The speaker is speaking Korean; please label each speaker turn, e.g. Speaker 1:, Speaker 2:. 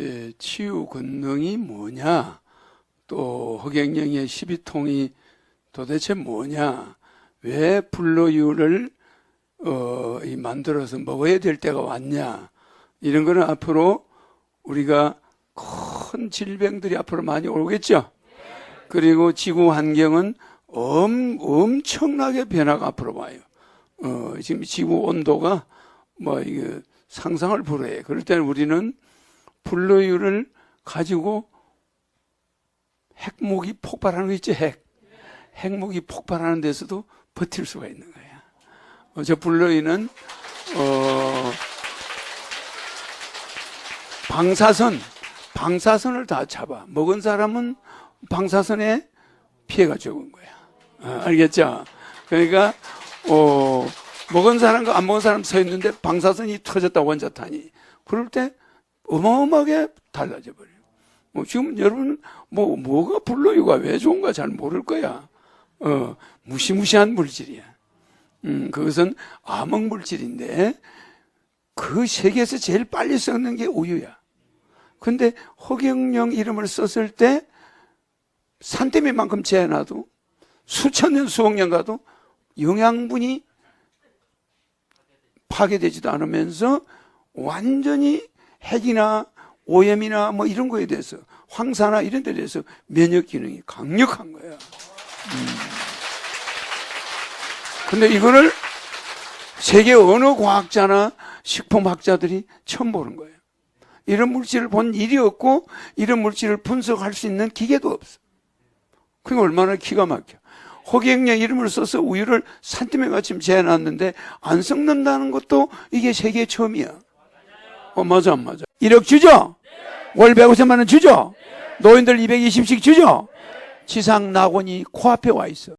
Speaker 1: 에, 치유 권능이 뭐냐, 또 허경영의 12통이 도대체 뭐냐, 왜 불로유를 어, 이 만들어서 먹어야 될 때가 왔냐, 이런 거는 앞으로 우리가 큰 질병들이 앞으로 많이 오겠죠. 그리고 지구 환경은 엄, 엄청나게 변화가 앞으로 와요. 어, 지금 지구 온도가 뭐, 이거 상상을 불허해. 그럴 때는 우리는 불로유를 가지고 핵무기 폭발하는 거 있죠, 핵. 핵무기 폭발하는 데서도 버틸 수가 있는 거야. 어, 저 불로유는, 어, 방사선, 방사선을 다 잡아. 먹은 사람은 방사선에 피해가 적은 거야. 아, 알겠죠? 그러니까, 어, 먹은 사람과 안 먹은 사람 서 있는데 방사선이 터졌다, 원자탄이. 그럴 때 어마어마하게 달라져 버려요. 뭐 지금 여러분, 뭐, 뭐가 불로유가 왜 좋은가 잘 모를 거야. 어, 무시무시한 물질이야. 음, 그것은 암흑 물질인데, 그 세계에서 제일 빨리 썩는 게 우유야. 근데 허경영 이름을 썼을 때 산더미만큼 재놔도 수천 년, 수억 년 가도 영양분이 파괴되지도 않으면서 완전히 핵이나 오염이나 뭐 이런 거에 대해서 황사나 이런 데에 대해서 면역 기능이 강력한 거야. 음. 근데 이거를 세계 어느 과학자나 식품학자들이 처음 보는 거예요. 이런 물질을 본 일이 없고 이런 물질을 분석할 수 있는 기계도 없어. 그게 얼마나 기가 막혀. 호갱령 이름을 써서 우유를 산더미 같이 재놨는데 안 썩는다는 것도 이게 세계 처음이야. 어, 맞아, 안 맞아. 1억 주죠? 월 150만 원 주죠? 노인들 220씩 주죠? 지상 낙원이 코앞에 와 있어.